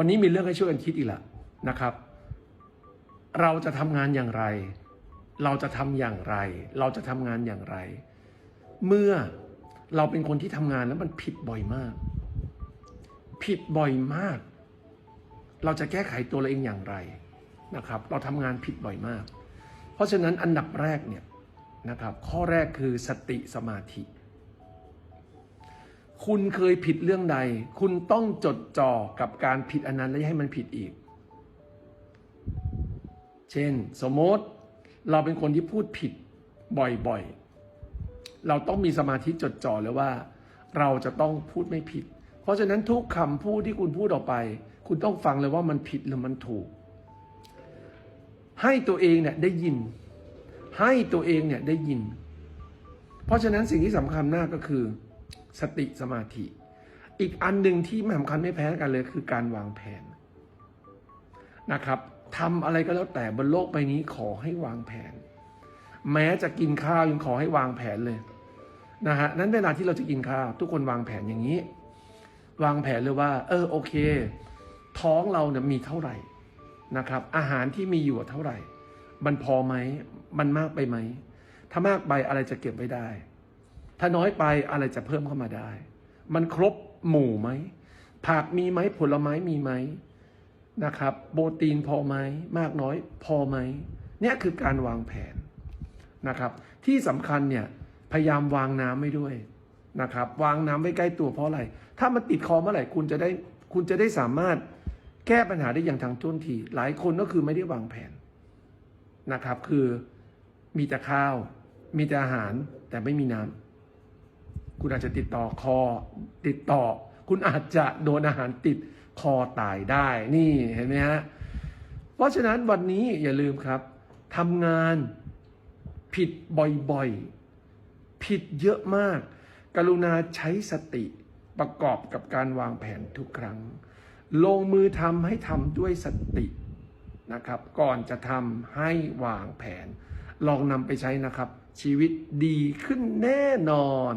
วันนี้มีเรื่องให้ช่วยกันคิดอีกล้วนะครับ เราจะทำงานอย่างไร เราจะทำอย่างไร เราจะทำงานอย่างไร เมื่อเราเป็นคนที่ทำงานแล้วมันผิดบ่อยมาก ผิดบ่อยมาก เราจะแก้ไขตัวเราเองอย่างไรนะครับ เราทำงานผิดบ่อยมาก เพราะฉะนั้นอันดับแรกเนี่ยนะครับ ข้อแรกคือสติสมาธิ คุณเคยผิดเรื่องใด คุณต้องจดจ่อกับการผิดอันนั้นและให้มันผิดอีก เช่น สมมติเราเป็นคนที่พูดผิดบ่อยๆ เราต้องมีสมาธิจดจ่อเลยว่า เราจะต้องพูดไม่ผิด เพราะฉะนั้นทุกคำพูดที่คุณพูดออกไป คุณต้องฟังเลยว่ามันผิดหรือมันถูก ให้ตัวเองเนี่ยได้ยิน ให้ตัวเองเนี่ยได้ยิน เพราะฉะนั้นสิ่งที่สำคัญมากก็คือ สติสมาธิ อีกอันหนึ่งที่สำคัญไม่แพ้กันเลยคือการวางแผนนะครับทำอะไรก็แล้วแต่บนโลกใบนี้ขอให้วางแผน แม้จะกินข้าวยังขอให้วางแผนเลยนะฮะนั้นเวลาที่เราจะกินข้าว ทุกคนวางแผนอย่างนี้ วางแผนเลยว่า เออโอเค ท้องเราเนี่ยมีเท่าไหร่นะครับ อาหารที่มีอยู่เท่าไหร่ มันพอไหมมันมากไปไหมถ้ามากไปอะไรจะเก็บไว้ได้ ถ้าน้อยไปอะไรจะเพิ่มเข้ามาได้ มันครบหมู่ไหม ผักมีไหมผลไม้มีไหมนะครับ โปรตีนพอไหมมากน้อยพอไหมเนี่ยคือการวางแผนนะครับ ที่สำคัญเนี่ยพยายามวางน้ำไม่ด้วยนะครับ วางน้ำไว้ใกล้ตัวเพราะอะไร ถ้ามันติดคอเมื่อไหร่คุณจะได้คุณจะได้สามารถแก้ปัญหาได้อย่างทางท่วนที หลายคนก็คือไม่ได้วางแผนนะครับ คือมีแต่ข้าว มีแต่อาหารแต่ไม่มีน้ำ คุณอาจจะติดต่อคอติดต่อ คุณอาจจะโดนอาหารติดคอตายได้นี่เห็นไหมฮะเพราะฉะนั้นวันนี้อย่าลืมครับทำงานผิดบ่อยๆ ผิดเยอะมาก กรุณาใช้สติประกอบกับการวางแผนทุกครั้ง ลงมือทำให้ทำด้วยสตินะครับ ก่อนจะทำให้วางแผน ลองนำไปใช้นะครับ ชีวิตดีขึ้นแน่นอน